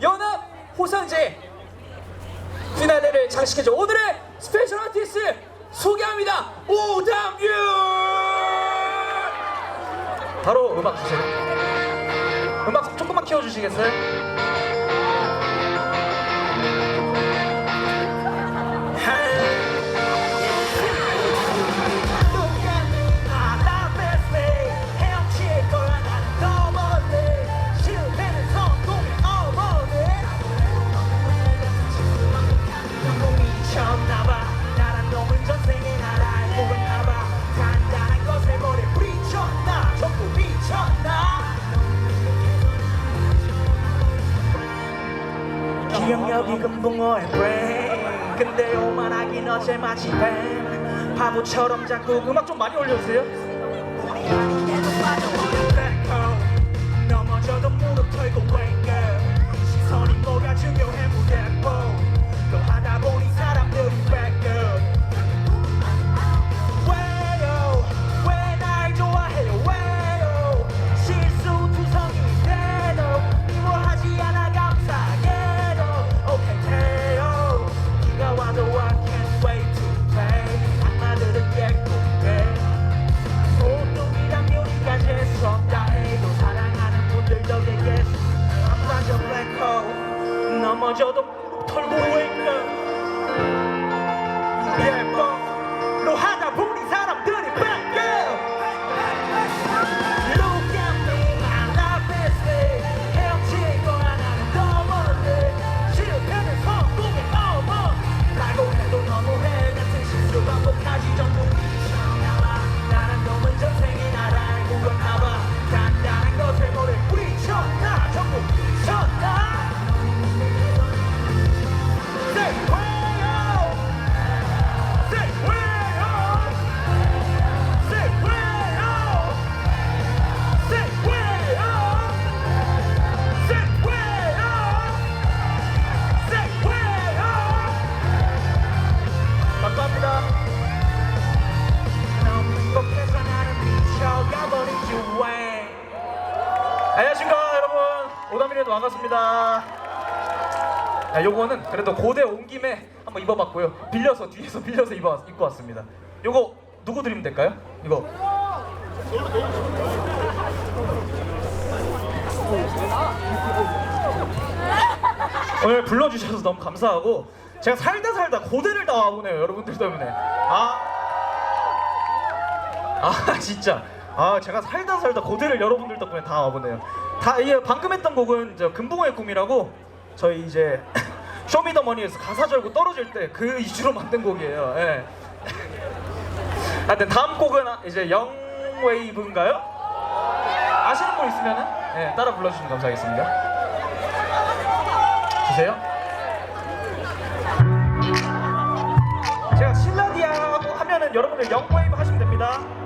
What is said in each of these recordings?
연합 호상제 피날레를 장식해줘 오늘의 스페셜 아티스트 소개합니다. 오담규! 바로 음악 주세요. 음악 조금만 키워주시겠어요? 붕어의 브레인 근데 오만하긴 어제 마치 뱀. 바보처럼 자꾸 음악 좀 많이 올려주세요 야, 요거는 그래도 고대 온 김에 한번 입어봤고요. 빌려서 뒤에서 빌려서 입어, 입고 왔습니다. 요거 누구 드리면 될까요? 이거. 오늘 불러주셔서 너무 감사하고 제가 살다 살다 고대를 다 와보네요 여러분들 때문에. 아, 아 진짜. 아 제가 살다 살다 고대를 여러분들 덕분에 다 와보네요. 다 이게 방금 했던 곡은 저 금붕어의 꿈이라고 저희 이제 쇼미더머니에서 가사 절고 떨어질 때 그 이슈로 만든 곡이에요 예. 하여튼 다음 곡은 이제 영웨이브인가요? 아시는 분 있으면은 예, 따라 불러주시면 감사하겠습니다 주세요 제가 신라디아 하면은 여러분들 영웨이브 하시면 됩니다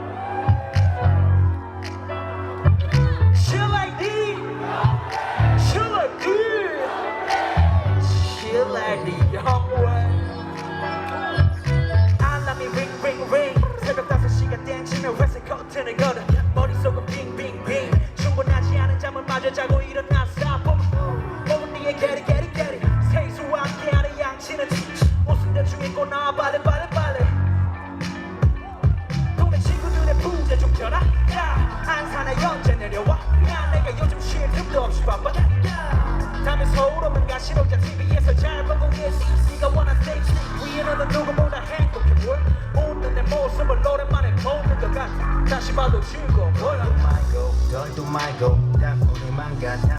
오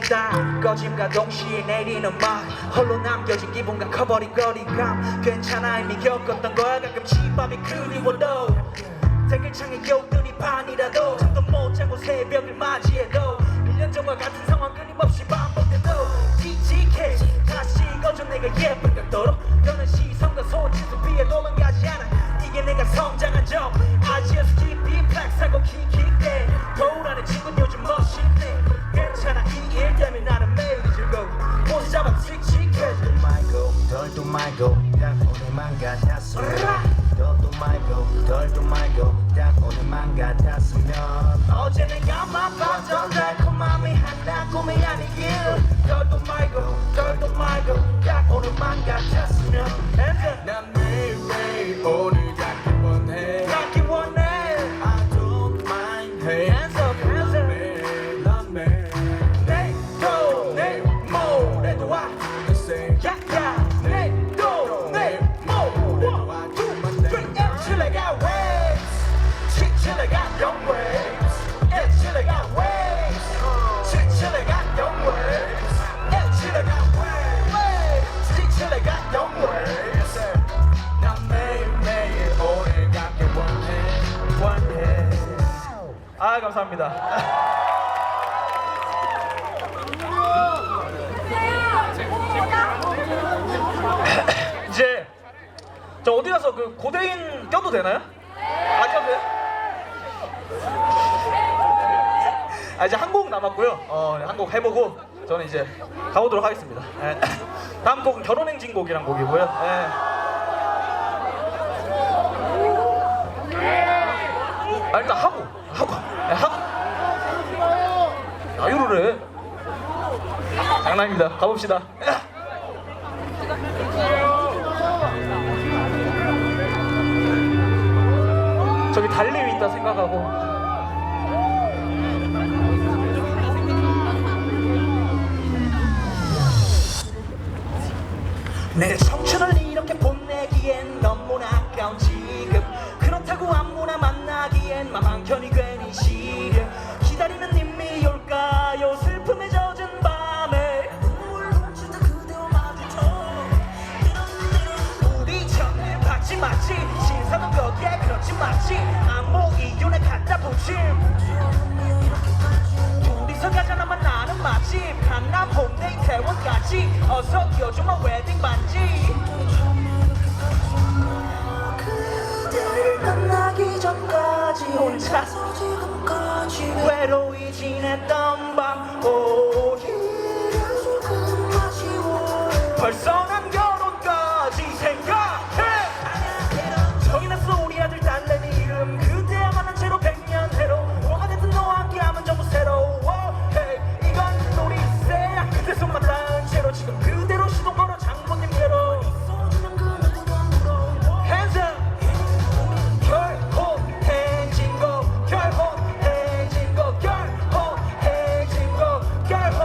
딱 꺼짐과 동시에 내리는 막 홀로 남겨진 기분과 커버린 거리감. 괜찮아 이미 겪었던 거야. 가끔 집밥이 그리워도. 댓글창에 욕들이 반이라도. 잠도 못 자고 새벽을 맞이해도. 1년 전과 같은 상황 끊임없이 반복돼도. 칙칙해. 다시 꺼져 내가 예쁜 각도로 너는 아 감사합니다. 이제 저 어디 가서 그 고대인 껴도 되나요? 아 껴도 돼요? 아 이제 한 곡 남았고요. 어, 한 곡 해보고 저는 이제 가보도록 하겠습니다. 예. 다음 곡은 결혼행진곡이란 곡이고요. 예. 아 일단 하고 나유를 해. 장난입니다. 가봅시다. 저기 달림이 있다 생각하고 내 청춘을 이렇게 보내기엔 너무나 아까운 지금 그렇다고 아무나 만나기엔 맘 한켠이 박지 마치 신사도 벽에 그렇지 마치 아무 이유나 갖다 붙임 둘이서 가자나만 나는 맛집 한남 홍대 이태원까지 어서 껴줘마 웨딩 반지. 그대를 만나기 전까지 혼자서 지금까지 외로이 지냈던 밤. 오히려 조금 아쉬워. 벌써 결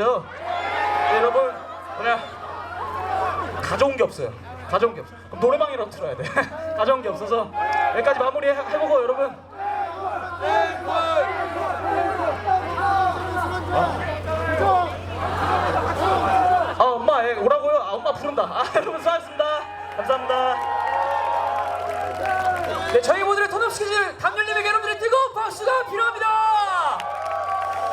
맞죠? 네, 여러분 그냥 가져온 게 없어요. 가져온 게 없어. 그럼 노래방이라도 틀어야 돼. 가져온 게 없어서 여기까지 마무리 해보고 여러분. 아, 아 엄마 예, 오라고요? 아 엄마 부른다. 아 여러분 수고하셨습니다. 감사합니다. 네 저희 모델의 톤업 스케줄 강렬님에게 여러분들의 뜨거운 박수가 필요합니다.